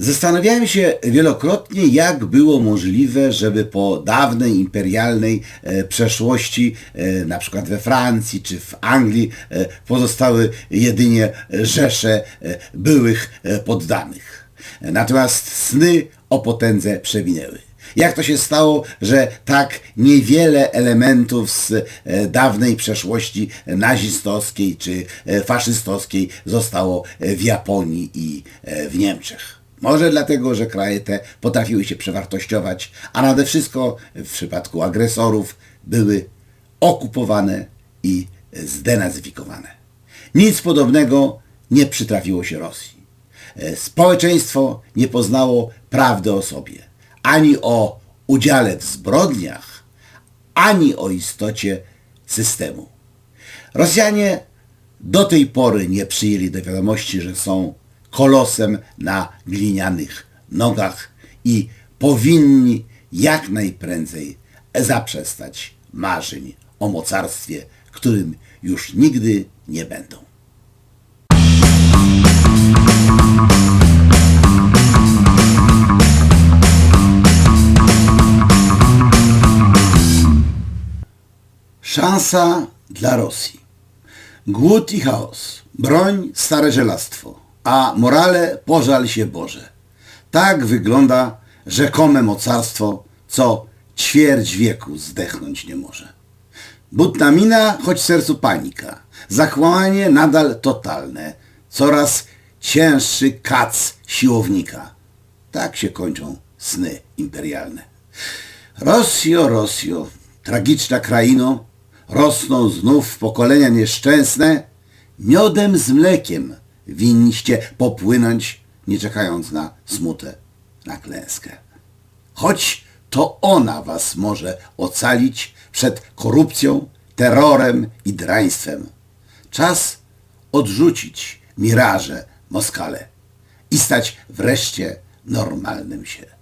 Zastanawiałem się wielokrotnie, jak było możliwe, żeby po dawnej imperialnej e, przeszłości, e, na przykład we Francji czy w Anglii, e, pozostały jedynie rzesze e, byłych e, poddanych. Natomiast sny o potędze przewinęły. Jak to się stało, że tak niewiele elementów z e, dawnej przeszłości nazistowskiej czy e, faszystowskiej zostało w Japonii i e, w Niemczech? Może dlatego, że kraje te potrafiły się przewartościować, a nade wszystko w przypadku agresorów były okupowane i zdenazyfikowane. Nic podobnego nie przytrafiło się Rosji. E, Społeczeństwo nie poznało prawdy o sobie, ani o udziale w zbrodniach, ani o istocie systemu. Rosjanie do tej pory nie przyjęli do wiadomości, że są kolosem na glinianych nogach i powinni jak najprędzej zaprzestać marzeń o mocarstwie, którym już nigdy nie będą. Szansa dla Rosji. Głód i chaos, broń, stare żelastwo, a morale pożal się Boże. Tak wygląda rzekome mocarstwo, co ćwierć wieku zdechnąć nie może. Butna mina, choć sercu panika. Zakłamanie nadal totalne. Coraz cięższy kac siłownika. Tak się kończą sny imperialne. Rosjo, Rosjo, tragiczna kraino, rosną znów pokolenia nieszczęsne, miodem z mlekiem winniście popłynąć, nie czekając na smutę, na klęskę. Choć to ona was może ocalić przed korupcją, terrorem i draństwem. Czas odrzucić miraże Moskale i stać wreszcie normalnym się.